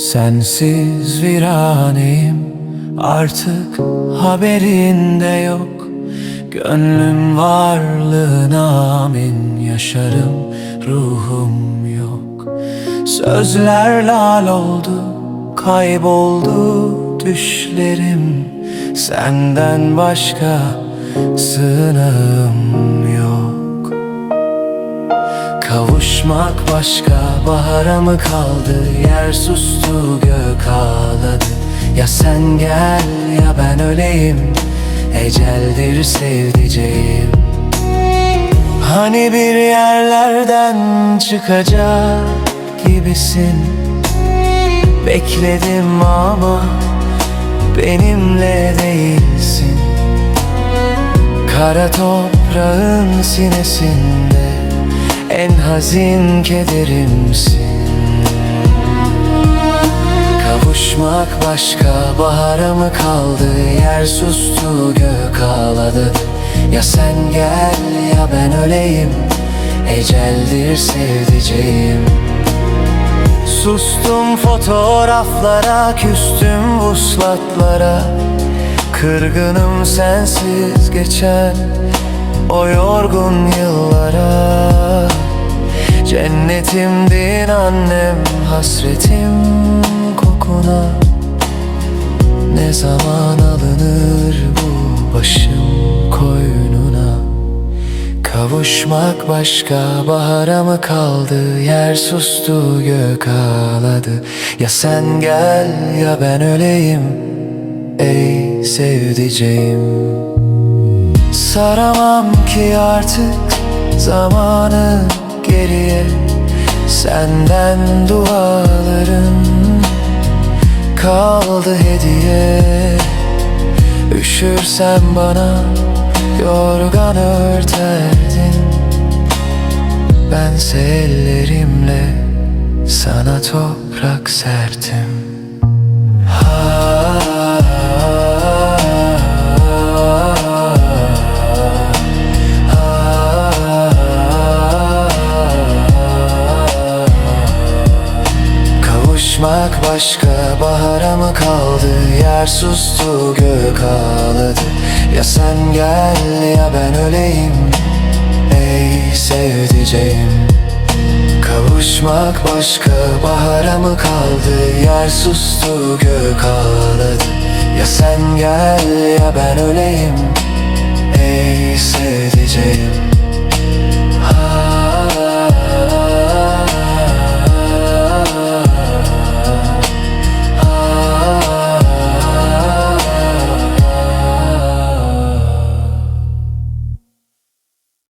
Sensiz viraneyim artık haberinde yok. Gönlüm varlığına amin yaşarım ruhum yok. Sözler lal oldu kayboldu düşlerim. Senden başka sığınağım yok Kavuşmak başka bahara mı kaldı? Yer sustu gök ağladı. Ya sen gel ya ben öleyim. Eceldir sevdiceğim. Hani bir yerlerden çıkacak gibisin. Bekledim ama benimle değilsin. Kara toprağın sinesinde en hazin kederimsin. Kavuşmak başka bahara mı kaldı? Yer sustu gök ağladı. Ya sen gel ya ben öleyim. Eceldir sevdiceğim. Sustum fotoğraflara Küstüm vuslatlara. Kırgınım sensiz geçen O yorgun yıllara Cennetimdin annem Hasretim kokuna. Ne zaman alınır bu başım koynuna? Kavuşmak başka bahara mı kaldı? Yer sustu gök ağladı. Ya sen gel ya ben öleyim Ey sevdiceğim. Saramam ki artık zamanı geriye. Senden dualarım kaldı hediye. Üşürsen bana yorgan örterdin. Bense ellerimle sana toprak serdim başka bahara mı kaldı? Yer sustu gök ağladı. Ya sen gel ya ben öleyim. Ey sevdiceğim. Kavuşmak başka bahara mı kaldı? Yer sustu gök ağladı. Ya sen gel ya ben öleyim. Ey sevdiceğim